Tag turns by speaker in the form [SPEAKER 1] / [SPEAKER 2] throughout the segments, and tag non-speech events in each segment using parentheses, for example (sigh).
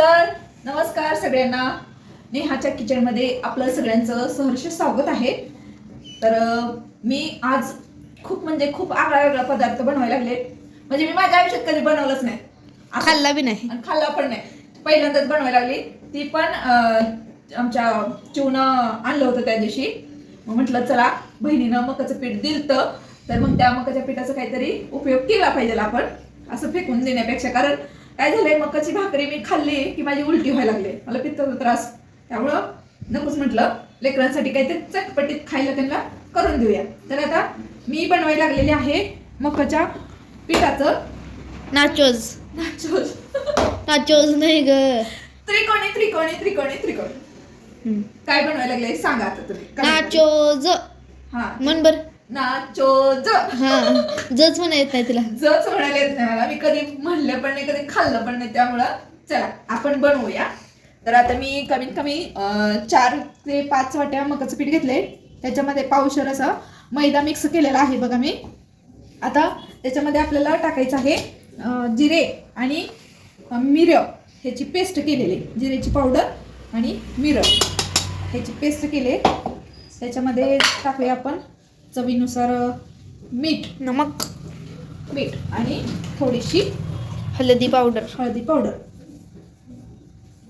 [SPEAKER 1] तर नमस्कार सगळ्यांना. नेहाच्या किचनमध्ये आपलं सगळ्यांचं सहर्ष स्वागत आहे. तर मी आज खूप म्हणजे खूप आगळा वेगळा पदार्थ बनवायला लागले. म्हणजे मी माझ्या आयुष्यात कधी बनवलंच नाही.
[SPEAKER 2] खाल्ला बी नाही.
[SPEAKER 1] खाल्ला पण नाही. पहिल्यांदाच बनवायला लागली. ती पण आमच्या चिवनं आणलं होतं त्या दिवशी. मग म्हटलं चला बहिणीनं मकाचं पीठ दिलतं. तर मग त्या मकाच्या पिठाचा काहीतरी उपयोग केला पाहिजे आपण. असं फेकून देण्यापेक्षा. कारण काय झालंय? मकाची भाकरी मी खाल्ली की माझी उलटी व्हायला लागली. मला पित्ताचा त्रास. त्यामुळं नकोच म्हटलं. लेकरांसाठी काहीतरी चटपटीत खायला त्यांना करून देऊया. तर आता मी बनवायला लागलेली आहे मकाच्या पिठाचं.
[SPEAKER 2] नाचोज.
[SPEAKER 1] नाचोस
[SPEAKER 2] नाचोज नाही ग.
[SPEAKER 1] त्रिकोणी त्रिकोणी त्रिकोणी त्रिकोणी. काय बनवायला लागले सांगा आता तुम्ही.
[SPEAKER 2] नाचोज?
[SPEAKER 1] हा.
[SPEAKER 2] म्हण बर.
[SPEAKER 1] नाचोज
[SPEAKER 2] हा जच म्हणा येत नाही तिला.
[SPEAKER 1] जच म्हणायला येत नाही मला. मी कधी म्हणलं पण नाही कधी खाल्लं पण नाही त्यामुळं. चला आपण बनवूया. तर आता मी कमीत कमी अं, चार ते पाच वाट्या मकाचं पीठ घेतले त्याच्यामध्ये पावशर असं मैदा मिक्स केलेला आहे बघा मी. आता त्याच्यामध्ये आपल्याला टाकायचं आहे अं, जिरे आणि अं, मिरं. ह्याची पेस्ट केलेली. जिरेची पावडर आणि मिरं. ह्याची पेस्ट केले. त्याच्यामध्ये टाकूया आपण. चवीनुसार मीठ.
[SPEAKER 2] नमक.
[SPEAKER 1] मीठ आणि थोडीशी
[SPEAKER 2] हळदी पावडर.
[SPEAKER 1] हळदी पावडर.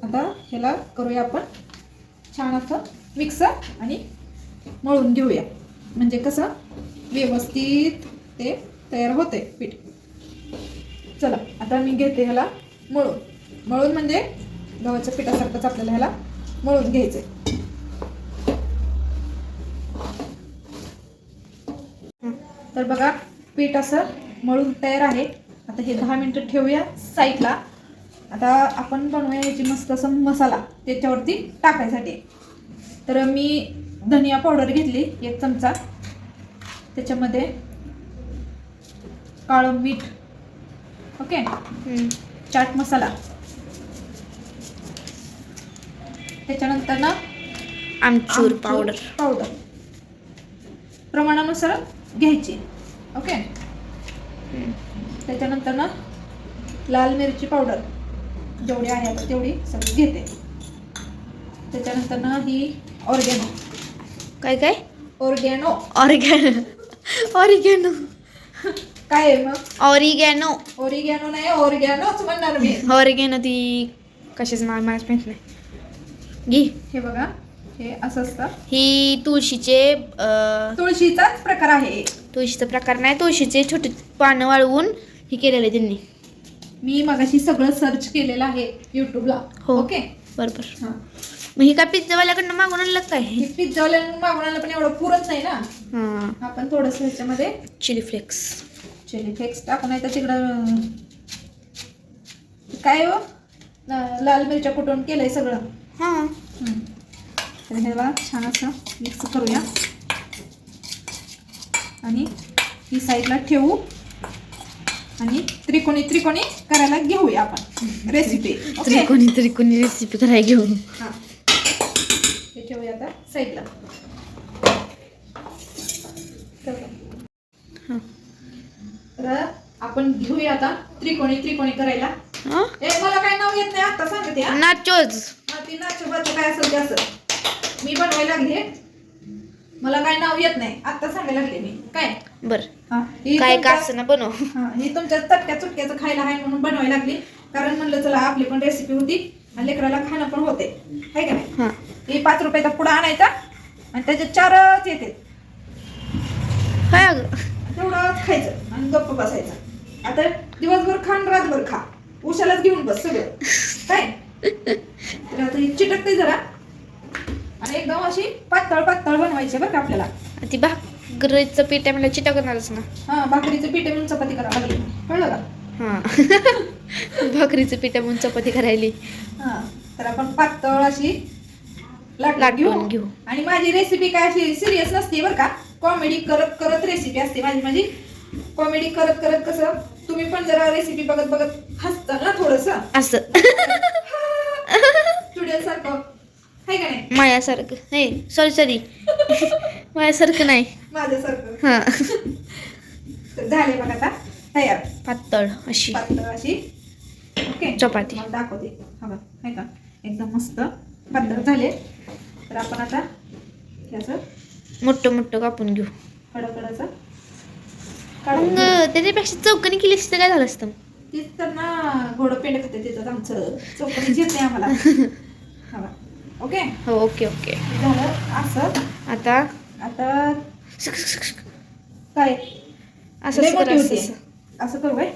[SPEAKER 1] आता ह्याला करूया आपण. छान असं मिक्स आणि मळून घेऊया. म्हणजे कसं? व्यवस्थित ते तयार होते पीठ. चला आता मी घेते ह्याला मळून. मळून म्हणजे गव्हाच्या पिठासारखंच आपल्याला ह्याला मळून घ्यायचंय. तर बघा पीठ असं मळून तयार आहे. आता हे दहा मिनटं ठेवूया साईडला. आता आपण बनवूया याची मस्त असं मसाला त्याच्यावरती टाकायसाठी. तर मी धनिया पावडर घेतली एक चमचा. त्याच्यामध्ये काळं मीठ ओके? चाट मसाला. त्याच्यानंतर ना
[SPEAKER 2] आमचूर पावडर.
[SPEAKER 1] पावडर. प्रमाणानुसार घ्यायची. ओके त्याच्यानंतर ना लाल मिरची पावडर. जेवढी आहे आता तेवढी सगळी घेते. त्याच्यानंतर ना ही ऑर्गॅनो.
[SPEAKER 2] काय काय?
[SPEAKER 1] ऑर्गॅनो.
[SPEAKER 2] ऑरिगॅनो. ऑरिगॅनो.
[SPEAKER 1] काय आहे मग?
[SPEAKER 2] ऑरिगॅनो.
[SPEAKER 1] ऑरिगॅनो नाही ऑर्गॅनोच म्हणणार मी.
[SPEAKER 2] ऑरिगॅनो ती कशाच नाव मला माहीत नाही. घे.
[SPEAKER 1] हे बघा. हे असं असतं?
[SPEAKER 2] ही तुळशीचे अं,
[SPEAKER 1] तुळशीचाच प्रकार आहे
[SPEAKER 2] तुळशीचा प्रकार नाही तुळशीचे छोटे पानं वाळवून हे केलेले त्यांनी.
[SPEAKER 1] मी मगाशी सगळं सर्च केलेलं आहे युट्यूबला
[SPEAKER 2] हो.
[SPEAKER 1] ओके
[SPEAKER 2] बरोबर.
[SPEAKER 1] हां.
[SPEAKER 2] मग ही काय पिझ्झावाल्याकडनं मागून आणलं काय
[SPEAKER 1] हे? पिझ्झावाल्यानं मागून आणलं पण एवढं पुरत नाही ना.
[SPEAKER 2] हां.
[SPEAKER 1] आपण थोडंसं ह्याच्यामध्ये
[SPEAKER 2] चिली फ्लेक्स
[SPEAKER 1] चिली फ्लेक्स टाकू नाही तर तिकडं काय हो? लाल मिरच्या कुटून केलंय सगळं?
[SPEAKER 2] हां.
[SPEAKER 1] हम्म. तर ह्याला छान असं मिक्स करूया. आणि ही साईडला ठेवू. आणि त्रिकोणी त्रिकोणी करायला घेऊया आपण. रेसिपी
[SPEAKER 2] त्रिकोणी त्रिकोणी रेसिपी करायला घेऊन
[SPEAKER 1] हां. हे ठेवूया आता साईडला
[SPEAKER 2] हां.
[SPEAKER 1] तर आपण घेऊया आता त्रिकोणी त्रिकोणी करायला.
[SPEAKER 2] हां?
[SPEAKER 1] ए मला काय नाव येत नाही आता सांगते हा.
[SPEAKER 2] नाचोज.
[SPEAKER 1] हा, ती नाचोबाचं काय असेल ते असं. मी बनवायला लागले मला काय नाव येत नाही. आता सांगायला लागले मी. काय?
[SPEAKER 2] बर. काय का असं ना बनव.
[SPEAKER 1] हा, तुमच्या चटक्या चुटक्याचं खायला आहे म्हणून बनवायला लागली. कारण म्हणलं चला आपली पण रेसिपी होती आणि लेकराला खाणं पण होते. आहे का नाही?
[SPEAKER 2] हां.
[SPEAKER 1] पाच रुपयाचा पुडा आणायचा आणि त्याचे चारच येते.
[SPEAKER 2] काय
[SPEAKER 1] तेवढंच खायचं आणि गप्प बसायचं. आता दिवसभर खा आणि रातभर खा. उशालाच घेऊन बस सगळं. काय? तर आता ही चिटकते जरा. आणि एकदम अशी पातळ पातळ बनवायची बरं का आपल्याला.
[SPEAKER 2] ती भाकरीचं पीठ आहे म्हणलं चिटकणारच ना.
[SPEAKER 1] हा भाकरीचं पीठ आहे म्हणून चपाती करावं लागली कळलं का?
[SPEAKER 2] हां. (laughs) भाकरीचं पीठ आहे म्हणून चपाती करायली.
[SPEAKER 1] हा तर आपण पातळ अशी लाटून
[SPEAKER 2] लाटून
[SPEAKER 1] घेऊ.
[SPEAKER 2] घेऊ.
[SPEAKER 1] आणि माझी रेसिपी काय अशी सिरियस नसते बरं का. कॉमेडी करत करत रेसिपी असते माझी माझी. कॉमेडी करत करत कसं तुम्ही पण जरा रेसिपी बघत बघत हसताल ना थोडस.
[SPEAKER 2] असं.
[SPEAKER 1] स्टुडिओ (laughs) सारखं.
[SPEAKER 2] मायासारखं. नाही सॉरी सॉरी (laughs) मायासारखं नाही.
[SPEAKER 1] माझ्यासारखं.
[SPEAKER 2] हां.
[SPEAKER 1] झाले बघा आता. तयार.
[SPEAKER 2] पातळ अशी.
[SPEAKER 1] पातळ अशी. ओके.
[SPEAKER 2] चपाती.
[SPEAKER 1] मग दाखवते. हा बघ आहे का? एकदम मस्त. पातळ झाले. तर आपण आता याचं
[SPEAKER 2] मोठं मोठं कापून घेऊ.
[SPEAKER 1] कडकडाचं
[SPEAKER 2] मग. त्याच्यापेक्षा चौकणी केली असतं काय झालं असतं?
[SPEAKER 1] तीच तर ना घोडं पेंड खाते तिथं आमचं. चौकणी येत नाही आम्हाला. (laughs) हा. ओके?
[SPEAKER 2] हो ओके ओके.
[SPEAKER 1] झालं? असं?
[SPEAKER 2] आता?
[SPEAKER 1] आता काय?
[SPEAKER 2] असं
[SPEAKER 1] लय
[SPEAKER 2] असं
[SPEAKER 1] मोठी
[SPEAKER 2] करा,
[SPEAKER 1] होती.
[SPEAKER 2] असं.
[SPEAKER 1] असं करू काय.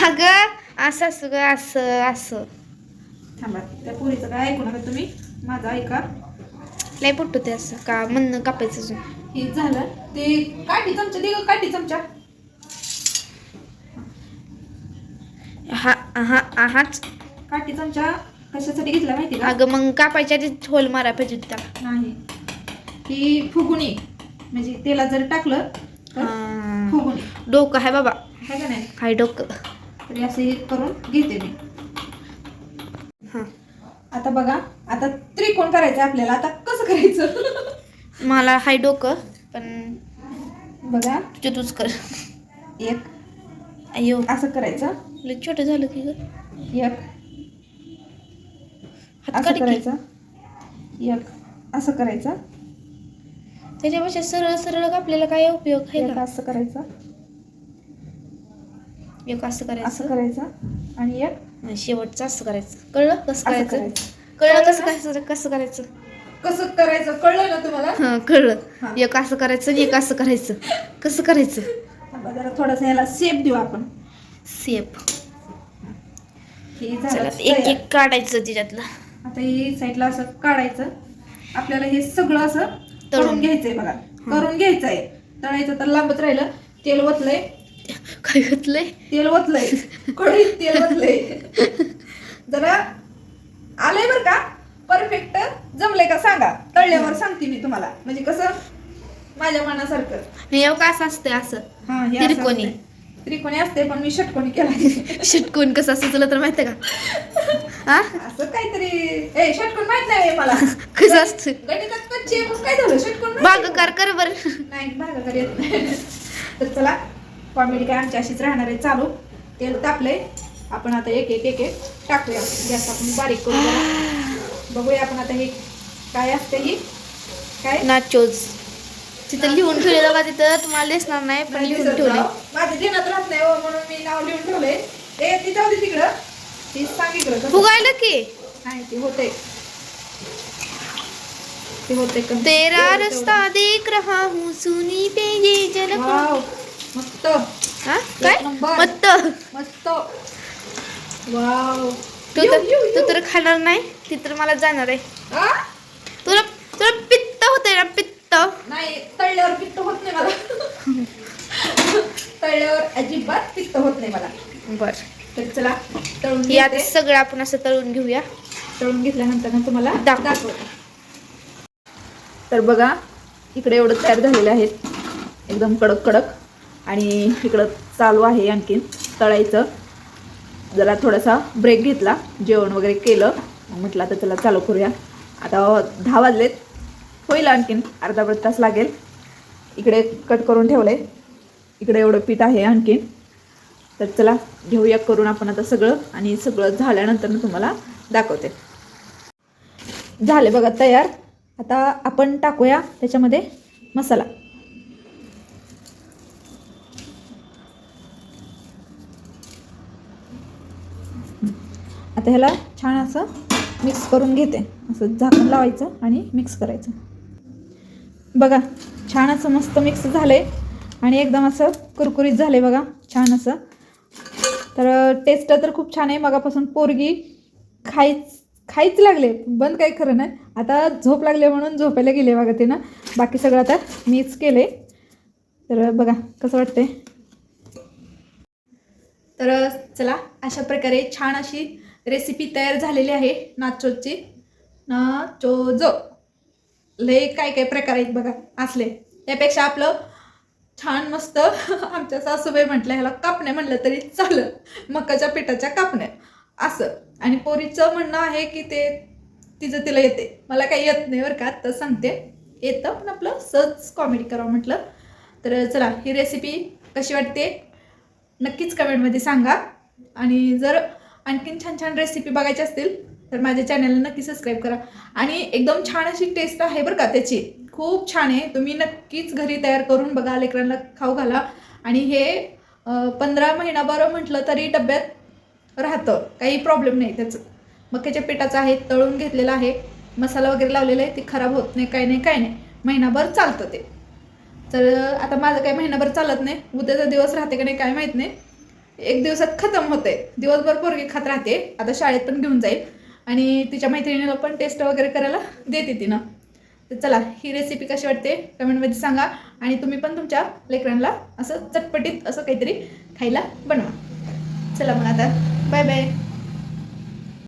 [SPEAKER 2] अगं असं असं ग असं असं.
[SPEAKER 1] थांबा त्या पुरीचं काय ऐकू नका तुम्ही? माझं ऐका.
[SPEAKER 2] लय पोट ते असं का म्हणणं कापायचं अजून?
[SPEAKER 1] हे झालं. ते काठी चमचा दे गं, काठी चमचा.
[SPEAKER 2] हा हा हाच.
[SPEAKER 1] काठी चमचा. कशासाठी घेतला माहिती का?
[SPEAKER 2] अगं मग कापायच्या आधी होल मारा पाहिजे होती त्याला.
[SPEAKER 1] नाही. ही फुगुणी म्हणजे तेला जर टाकलं तर
[SPEAKER 2] हा.
[SPEAKER 1] फुगुणी.
[SPEAKER 2] डोकं आहे बाबा.
[SPEAKER 1] आहे का नाही?
[SPEAKER 2] हाय डोकं.
[SPEAKER 1] तरी असं हे करून घेते मी.
[SPEAKER 2] हां.
[SPEAKER 1] आता बघा आता त्रिकोण करायचं आपल्याला. आता कसं करायचं?
[SPEAKER 2] मला हाय डोकं पण
[SPEAKER 1] बघा.
[SPEAKER 2] तुझं तूच कर.
[SPEAKER 1] एक.
[SPEAKER 2] अयो.
[SPEAKER 1] असं करायचं.
[SPEAKER 2] लय छोटं झालं की ग.
[SPEAKER 1] एक. असं करायचं? एक असं करायचं?
[SPEAKER 2] त्याच्यापेक्षा सरळ सरळ आपल्याला काय उपयोग आहे
[SPEAKER 1] एक
[SPEAKER 2] का?
[SPEAKER 1] असं करायचं.
[SPEAKER 2] एक असं
[SPEAKER 1] असं
[SPEAKER 2] करायचं.
[SPEAKER 1] करायचं आणि एक?
[SPEAKER 2] आणि शेवटचं असं करायचं. कळलं? कसं
[SPEAKER 1] असं
[SPEAKER 2] करायचं?
[SPEAKER 1] करायचं.
[SPEAKER 2] कळलं कसं करायचं? कसं करायचं?
[SPEAKER 1] कसं करायचं? कळलं ना तुम्हाला?
[SPEAKER 2] हां कळलं. एक असं करायचं आणि एक असं करायचं. कसं करायचं?
[SPEAKER 1] आता जरा थोडासा याला शेप देऊ आपण.
[SPEAKER 2] सेप
[SPEAKER 1] हे झालं.
[SPEAKER 2] एक
[SPEAKER 1] तयार.
[SPEAKER 2] एक काढायचं त्याच्यातलं.
[SPEAKER 1] आता हे साईडला असं काढायचं. आपल्याला हे सगळं असं
[SPEAKER 2] तळून.
[SPEAKER 1] घ्यायचंय बघा. करून घ्यायचंय. तळायचं तर लांबत राहिलं. तेल ओतलंय.
[SPEAKER 2] काय घातलंय
[SPEAKER 1] तेल ओतलंय. कढईत तेल ओतलंय. जरा आलंय बर का? परफेक्ट जमलंय का? सांगा. तळल्यावर सांगते मी तुम्हाला. म्हणजे कसं? माझ्या मनासारखं.
[SPEAKER 2] हे एवढं असं असतंय असं.
[SPEAKER 1] असं
[SPEAKER 2] त्रिकोणी.
[SPEAKER 1] असते पण मी षटकोनी केला
[SPEAKER 2] षटकोन कसं असं तुला तर माहितीये का? हा?
[SPEAKER 1] असं काहीतरी. ए षटकोन माहीत नाही मला.
[SPEAKER 2] कसं असतं?
[SPEAKER 1] गणितात पण काय झालं? षटकोन माहिती आहे
[SPEAKER 2] भागाकार कर बर.
[SPEAKER 1] नाही भागाकार येत नाही. तर चला कॉमेडी काय आमची अशीच राहणार आहे. चालू. तेल तापले आपण आता एक एक एक एक टाकूया. गॅस आपण बारीक करू. बघूया आपण आता हे काय असते ही? काय?
[SPEAKER 2] नाचोज. तिथं लिहून ठेवलेलं का तिथं तुम्हाला दिसणार नाही पण लिहून ठेवले.
[SPEAKER 1] माझ्या ध्यानात राहत नाही हो, म्हणून मी नाव लिहून ठेवलंय ए ती जाऊ दे तिकडं ती सांग इकडं कसं.
[SPEAKER 2] फुगायला की
[SPEAKER 1] नाही ते होते ते होते कमी.
[SPEAKER 2] तेरा रस्ता देख रहा हूँ सुनी पे ये. जलक
[SPEAKER 1] वाव, मस्त
[SPEAKER 2] हा काय
[SPEAKER 1] एक नंबर.
[SPEAKER 2] मस्त
[SPEAKER 1] मस्त वाव
[SPEAKER 2] तू तर
[SPEAKER 1] येऊ,
[SPEAKER 2] तू
[SPEAKER 1] येऊ.
[SPEAKER 2] तर खाणार नाही ती तर मला जाणार आहे? तुला तुला पित्त होतंय ना पित्त
[SPEAKER 1] नाही तळल्यावर पित्त होत नाही मला. तळल्यावर अजिबात पित्त होत नाही मला.
[SPEAKER 2] बर.
[SPEAKER 1] तर चला तळून
[SPEAKER 2] हे
[SPEAKER 1] घेते.
[SPEAKER 2] सगळं आपण असं तळून घेऊया.
[SPEAKER 1] तळून घेतल्यानंतर ना तुम्हाला
[SPEAKER 2] दाखव.
[SPEAKER 1] दाखवते तर बघा इकडे एवढं तयार झालेले आहेत एकदम कडक कडक. आणि इकडं चालू आहे आणखीन तळायचं. जरा थोडासा ब्रेक घेतला जेवण वगैरे केलं. मग म्हटलं आता चला चालू करूया. आता दहा वाजलेत. होईल आणखीन अर्धा अर्धा तास लागेल. इकडे कट करून ठेवलं आहे इकडे एवढं पीठ आहे आणखीन. तर चला घेऊया करून आपण आता सगळं. आणि सगळं झाल्यानंतर मी तुम्हाला दाखवते. झाले बघा तयार. आता आपण टाकूया त्याच्यामध्ये मसाला. आता ह्याला छान असं मिक्स करून घेते. असं झाकण लावायचं आणि मिक्स करायचं. बघा छान असं मस्त मिक्स झालं आहे आणि एकदम असं कुरकुरीत झालं आहे बघा छान असं. तर टेस्ट तर खूप छान आहे. मगापासून पोरगी खायच खायच लागले बंद काही खरं नाही. आता झोप लागले म्हणून झोपायला गेले बघा ते ना बाकी सगळं आता मीच केले तर बघा कसं वाटतंय? तर चला अशा प्रकारे छान अशी रेसिपी तयार झालेली आहे नाचोची. नाचोजो. लय काय काय प्रकार आहेत बघा असले. त्यापेक्षा आपलं छान मस्त (laughs) आमच्या सासूबाई म्हटलं ह्याला कापणे म्हणलं तरी चालत मकाच्या पिठाच्या कापण्या. असं. आणि पोरीचं म्हणणं आहे की ते तिचं तिला येते. मला काही येत नाही बरं का तर सांगते. येतं पण आपलं सहज कॉमेडी करावं म्हटलं. तर चला ही रेसिपी कशी वाटते? नक्कीच कमेंटमध्ये सांगा. आणि जर आणखीन छान छान रेसिपी बघायची असतील तर माझ्या चॅनलला नक्की सबस्क्राईब करा. आणि एकदम छान अशी टेस्ट आहे बरं का त्याची. खूप छान आहे. तुम्ही नक्कीच घरी तयार करून बघा लेकरांना खाऊ घाला. आणि हे पंधरा महिनाभर म्हटलं तरी डब्यात राहतं. काही प्रॉब्लेम नाही त्याचं. मक्याच्या पिठाचं आहे तळून घेतलेलं आहे. मसाला वगैरे लावलेला आहे ते खराब होत नाही काय नाही काय नाही. महिनाभर चालतं ते. तर आता माझं काही महिनाभर चालत नाही. उद्याचा दिवस राहते का नाही काय माहीत नाही. एक दिवसात खतम होते दिवसभर पोरगी खात राहते. आता शाळेत पण घेऊन जाईल. आणि तिच्या मैत्रिणीला पण टेस्ट वगैरे करायला देते तिनं. तर चला ही रेसिपी कशी वाटते कमेंटमध्ये सांगा आणि तुम्ही पण तुमच्या लेकरांना असं चटपटीत असं काहीतरी खायला बनवा. चला मग आता बाय बाय